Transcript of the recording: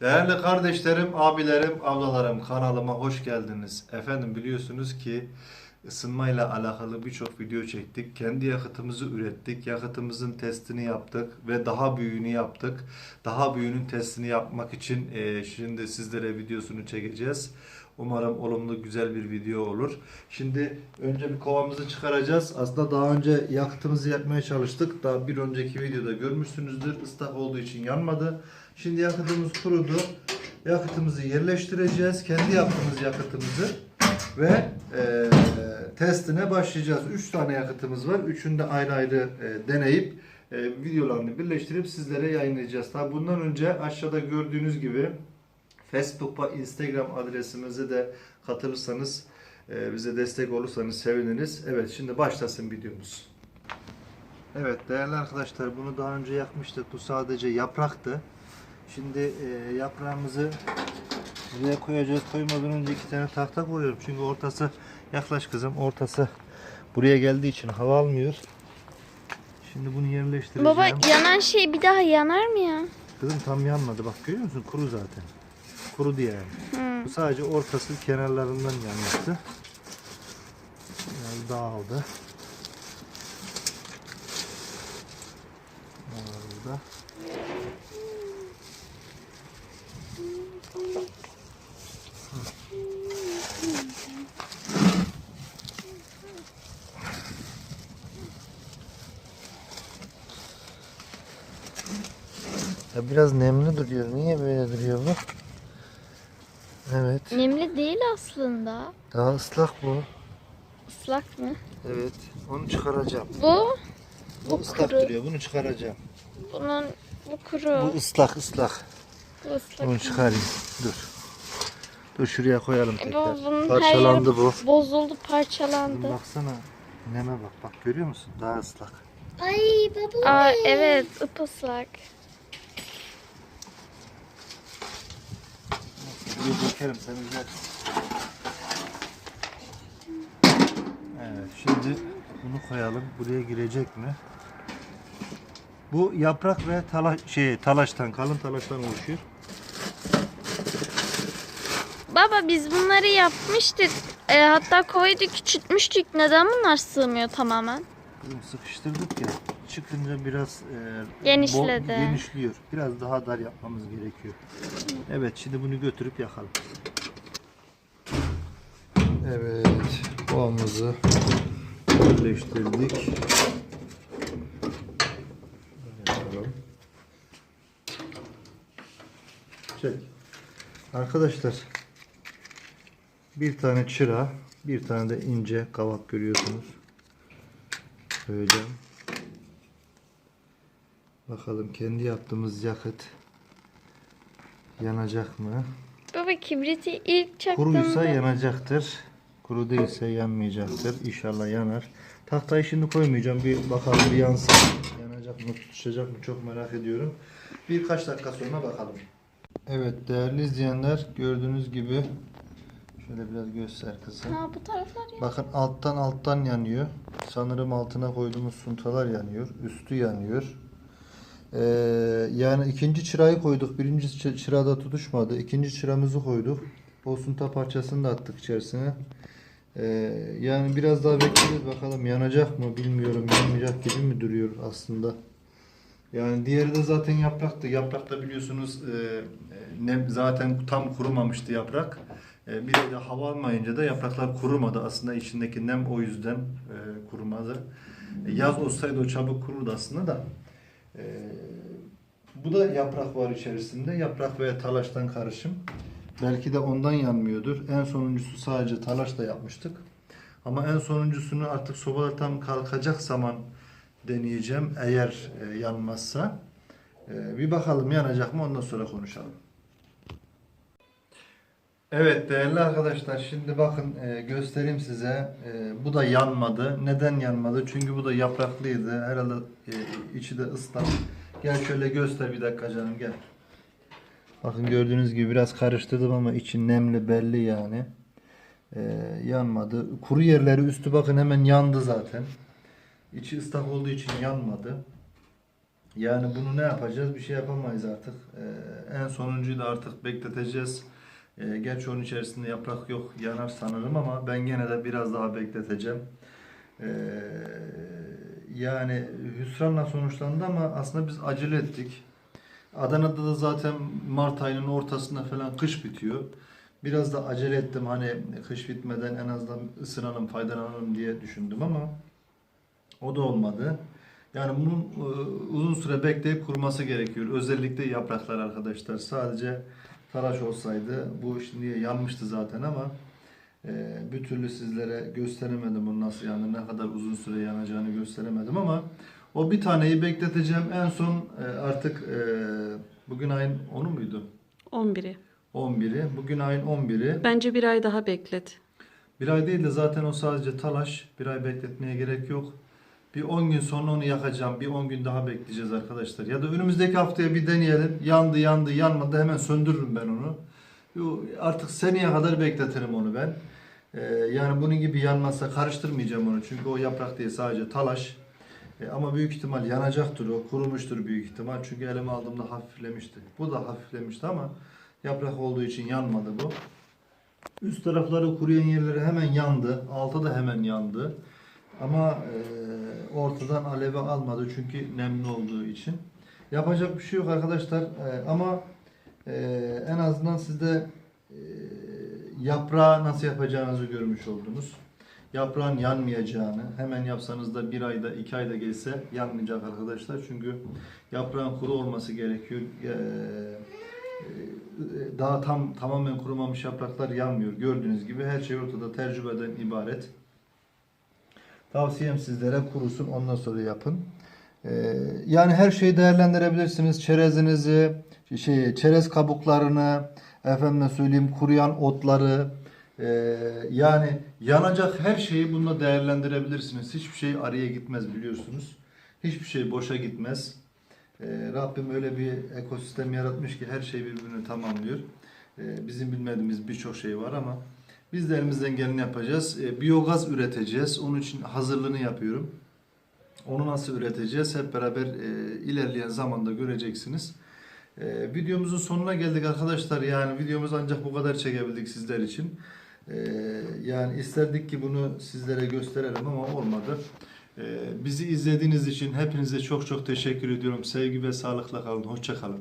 Değerli kardeşlerim, abilerim, ablalarım kanalıma hoş geldiniz. Efendim biliyorsunuz ki ısınmayla alakalı birçok video çektik. Kendi yakıtımızı ürettik. Yakıtımızın testini yaptık ve daha büyüğünü yaptık. Daha büyüğünün testini yapmak için e, şimdi sizlere videosunu çekeceğiz. Umarım olumlu güzel bir video olur. Şimdi önce bir kovamızı çıkaracağız. Aslında daha önce yakıtımızı yakmaya çalıştık. Daha bir önceki videoda görmüşsünüzdür. Islak olduğu için yanmadı. Şimdi yakıtımız kurudu. Yakıtımızı yerleştireceğiz. Kendi yaptığımız yakıtımızı ve e, testine başlayacağız. 3 tane yakıtımız var. Üçünü de ayrı ayrı e, deneyip e, videolarını birleştirip sizlere yayınlayacağız. Tabi bundan önce aşağıda gördüğünüz gibi Facebook ve Instagram adresimize de katılırsanız e, bize destek olursanız seviniriz. Evet şimdi başlasın videomuz. Evet değerli arkadaşlar bunu daha önce yakmıştık. Bu sadece yapraktı. Şimdi e, yaprağımızı buraya koyacağız. Koymadan önce iki tane tahta koyuyorum. Çünkü ortası yaklaş kızım ortası buraya geldiği için hava almıyor. Şimdi bunu yerleştireceğim. Baba yanan şey bir daha yanar mı ya? Kızım tam yanmadı. Bak görüyor musun? Kuru zaten. Kurudu yani. Hı. Bu sadece ortası kenarlarından yanmıştı. Yani dağıldı. Dağıldı. Ya biraz nemli duruyor. Niye böyle duruyor bu? Evet. Nemli değil aslında. Daha ıslak bu. Islak mı? Evet. Onu çıkaracağım. Bu, Bu Bu ıslak kuru. duruyor. Bunu çıkaracağım. bunun, bu kuru. Bu ıslak ıslak. Bu ıslak. Bunu çıkarayım. Dur. Dur şuraya koyalım E, Bu, tekrar. bunun her Parçalandı yeri bu. bozuldu, parçalandı. Baksana. Neme bak. Bak görüyor musun? Daha ıslak. Ay baba. Aa, evet, ıpıslak. Buraya dökerim temizler. Evet şimdi bunu koyalım. Buraya girecek mi? Bu yaprak ve talaş, şey, talaştan, kalın talaştan oluşuyor. Baba biz bunları yapmıştık. E, hatta kovayı da küçültmüştük. Neden bunlar sığmıyor tamamen? Sıkıştırdık ya. Çıkınca biraz e, Genişledi. bol- genişliyor. Biraz daha dar yapmamız gerekiyor. Evet şimdi bunu götürüp yakalım. Evet kovamızı birleştirdik. Yapalım. Çek. Arkadaşlar bir tane çıra, bir tane de ince kavak görüyorsunuz. Koyacağım. Bakalım kendi yaptığımız yakıt yanacak mı? Baba kibriti ilk çaktığımda... Kuruysa yanacaktır. Kuru değilse yanmayacaktır. İnşallah yanar. Tahtayı şimdi koymayacağım. Bir bakalım bir yansın. Yanacak mı tutuşacak mı çok merak ediyorum. Birkaç dakika sonra bakalım. Evet değerli izleyenler gördüğünüz gibi şöyle biraz göster kızım. Ha bu taraflar ya. Bakın alttan alttan yanıyor. Sanırım altına koyduğumuz suntalar yanıyor. Üstü yanıyor. Ee, yani ikinci çırayı koyduk. Birinci çı- çırada tutuşmadı. İkinci çıramızı koyduk. O sunta parçasını da attık içerisine. Ee, yani biraz daha bekleyeceğiz bakalım yanacak mı bilmiyorum. Yanmayacak gibi mi duruyor aslında. Yani diğeri de zaten yapraktı. Yaprakta biliyorsunuz e, e, nem zaten tam kurumamıştı yaprak. E, bir de hava almayınca da yapraklar kurumadı. Aslında içindeki nem o yüzden e, kurumadı. E, yaz olsaydı o çabuk kururdu aslında da. Bu da yaprak var içerisinde. Yaprak ve talaştan karışım. Belki de ondan yanmıyordur. En sonuncusu sadece talaşla yapmıştık. Ama en sonuncusunu artık sobalar tam kalkacak zaman deneyeceğim. Eğer yanmazsa. Bir bakalım yanacak mı ondan sonra konuşalım. Evet değerli arkadaşlar şimdi bakın e, göstereyim size. E, bu da yanmadı. Neden yanmadı? Çünkü bu da yapraklıydı. Herhalde e, içi de ıslak. Gel şöyle göster bir dakika canım gel. Bakın gördüğünüz gibi biraz karıştırdım ama içi nemli belli yani. E, yanmadı. Kuru yerleri üstü bakın hemen yandı zaten. İçi ıslak olduğu için yanmadı. Yani bunu ne yapacağız? Bir şey yapamayız artık. Ee, en sonuncuyu da artık bekleteceğiz. Ee, gerçi onun içerisinde yaprak yok, yanar sanırım ama ben gene de biraz daha bekleteceğim. Ee, yani hüsranla sonuçlandı ama aslında biz acele ettik. Adana'da da zaten Mart ayının ortasında falan kış bitiyor. Biraz da acele ettim hani kış bitmeden en azından ısınalım, faydalanalım diye düşündüm ama o da olmadı. Yani bunun e, uzun süre bekleyip kuruması gerekiyor. Özellikle yapraklar arkadaşlar. Sadece talaş olsaydı bu şimdi yanmıştı zaten ama e, bir türlü sizlere gösteremedim bunu nasıl yani ne kadar uzun süre yanacağını gösteremedim ama o bir taneyi bekleteceğim. En son e, artık e, bugün ayın 10'u muydu? 11'i. 11'i. Bugün ayın 11'i. Bence bir ay daha beklet. Bir ay değil de zaten o sadece talaş. Bir ay bekletmeye gerek yok. Bir 10 gün sonra onu yakacağım. Bir 10 gün daha bekleyeceğiz arkadaşlar. Ya da önümüzdeki haftaya bir deneyelim. Yandı yandı yanmadı hemen söndürürüm ben onu. Artık seneye kadar bekletirim onu ben. Ee, yani bunun gibi yanmazsa karıştırmayacağım onu. Çünkü o yaprak değil sadece talaş. E, ama büyük ihtimal yanacaktır o. Kurumuştur büyük ihtimal. Çünkü elime aldığımda hafiflemişti. Bu da hafiflemişti ama yaprak olduğu için yanmadı bu. Üst tarafları kuruyan yerleri hemen yandı. Altı da hemen yandı. Ama e, ortadan alevi almadı çünkü nemli olduğu için. Yapacak bir şey yok arkadaşlar. E, ama e, en azından siz de e, yaprağı nasıl yapacağınızı görmüş oldunuz. Yaprağın yanmayacağını, hemen yapsanız da bir ayda, iki ayda geçse yanmayacak arkadaşlar. Çünkü yaprağın kuru olması gerekiyor. E, e, daha tam tamamen kurumamış yapraklar yanmıyor. Gördüğünüz gibi her şey ortada tecrübeden ibaret. Tavsiyem sizlere kurusun ondan sonra yapın. Ee, yani her şeyi değerlendirebilirsiniz. Çerezinizi, şey, çerez kabuklarını, efendime söyleyeyim kuruyan otları, ee, yani yanacak her şeyi bununla değerlendirebilirsiniz. Hiçbir şey araya gitmez biliyorsunuz. Hiçbir şey boşa gitmez. Ee, Rabbim öyle bir ekosistem yaratmış ki her şey birbirini tamamlıyor. Bizim bilmediğimiz birçok şey var ama biz de elimizden geleni yapacağız. Ee, biyogaz üreteceğiz. Onun için hazırlığını yapıyorum. Onu nasıl üreteceğiz hep beraber e, ilerleyen zamanda göreceksiniz. E, videomuzun sonuna geldik arkadaşlar. Yani videomuz ancak bu kadar çekebildik sizler için. E, yani isterdik ki bunu sizlere gösterelim ama olmadı. E, bizi izlediğiniz için hepinize çok çok teşekkür ediyorum. Sevgi ve sağlıkla kalın. Hoşça kalın.